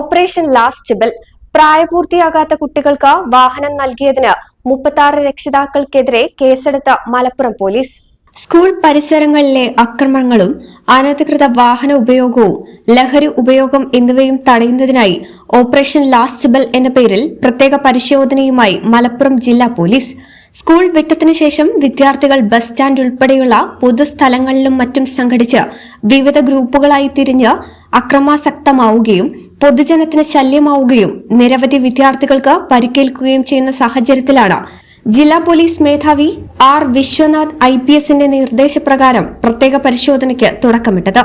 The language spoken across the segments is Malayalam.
ഓപ്പറേഷൻ ലാസ്റ്റ് ബെൽ പ്രായപൂർത്തിയാകാത്ത കുട്ടികൾക്ക് വാഹനം നൽകിയതിന് മുപ്പത്തി രക്ഷിതാക്കൾക്കെതിരെ കേസെടുത്ത മലപ്പുറം പോലീസ്. സ്കൂൾ പരിസരങ്ങളിലെ അക്രമങ്ങളും അനധികൃത വാഹന ഉപയോഗവും ലഹരി ഉപയോഗം എന്നിവയും തടയുന്നതിനായി ഓപ്പറേഷൻ ലാസ്റ്റ് ബെൽ എന്ന പേരിൽ പ്രത്യേക പരിശോധനയുമായി മലപ്പുറം ജില്ലാ പോലീസ്. സ്കൂൾ വിട്ടത്തിനു ശേഷം വിദ്യാർത്ഥികൾ ബസ് സ്റ്റാൻഡ് ഉൾപ്പെടെയുള്ള പൊതുസ്ഥലങ്ങളിലും മറ്റും സംഘടിച്ച് വിവിധ ഗ്രൂപ്പുകളായി തിരിഞ്ഞ് അക്രമാസക്തമാവുകയും പൊതുജനത്തിന് ശല്യമാവുകയും നിരവധി വിദ്യാർത്ഥികൾക്ക് പരിക്കേൽക്കുകയും ചെയ്യുന്ന സാഹചര്യത്തിലാണ്. ജില്ലാ പോലീസ് മേധാവി ആർ വിശ്വനാഥ് ഐ പി എസിന്റെ നിർദ്ദേശപ്രകാരം പ്രത്യേക പരിശോധനയ്ക്ക് തുടക്കമിട്ടത്.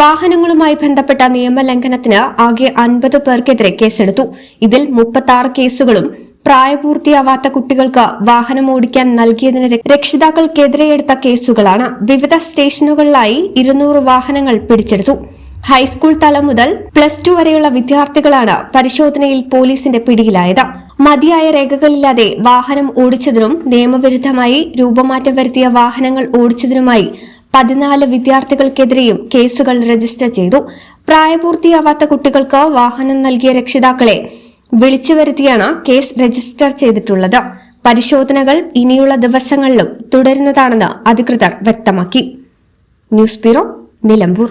വാഹനങ്ങളുമായി ബന്ധപ്പെട്ട നിയമലംഘനത്തിന് ആകെ അൻപത് പേർക്കെതിരെ കേസെടുത്തു. ഇതിൽ മുപ്പത്തി കേസുകളും പ്രായപൂർത്തിയാവാത്ത കുട്ടികൾക്ക് വാഹനം ഓടിക്കാൻ നൽകിയതിന് രക്ഷിതാക്കൾക്കെതിരെയെടുത്ത രക്ഷിതാക്കൾക്കെതിരെ കേസുകളാണ്. വിവിധ സ്റ്റേഷനുകളിലായി ഇരുന്നൂറ് വാഹനങ്ങൾ പിടിച്ചെടുത്തു. ഹൈസ്കൂൾ തലം മുതൽ പ്ലസ് ടു വരെയുള്ള വിദ്യാർത്ഥികളാണ് പരിശോധനയിൽ പോലീസിന്റെ പിടിയിലായത്. മതിയായ രേഖകളില്ലാതെ വാഹനം ഓടിച്ചതിനും നിയമവിരുദ്ധമായി രൂപമാറ്റം വരുത്തിയ വാഹനങ്ങൾ ഓടിച്ചതിനുമായി പതിനാല് വിദ്യാർത്ഥികൾക്കെതിരെയും കേസുകൾ രജിസ്റ്റർ ചെയ്തു. പ്രായപൂർത്തിയാവാത്ത കുട്ടികൾക്ക് വാഹനം നൽകിയ രക്ഷിതാക്കളെ വിളിച്ചു വരുത്തിയാണ് കേസ് രജിസ്റ്റർ ചെയ്തിട്ടുള്ളത്. പരിശോധനകൾ ഇനിയുള്ള ദിവസങ്ങളിലും തുടരുന്നതാണെന്ന് അധികൃതർ വ്യക്തമാക്കി. News bureau Nilambur.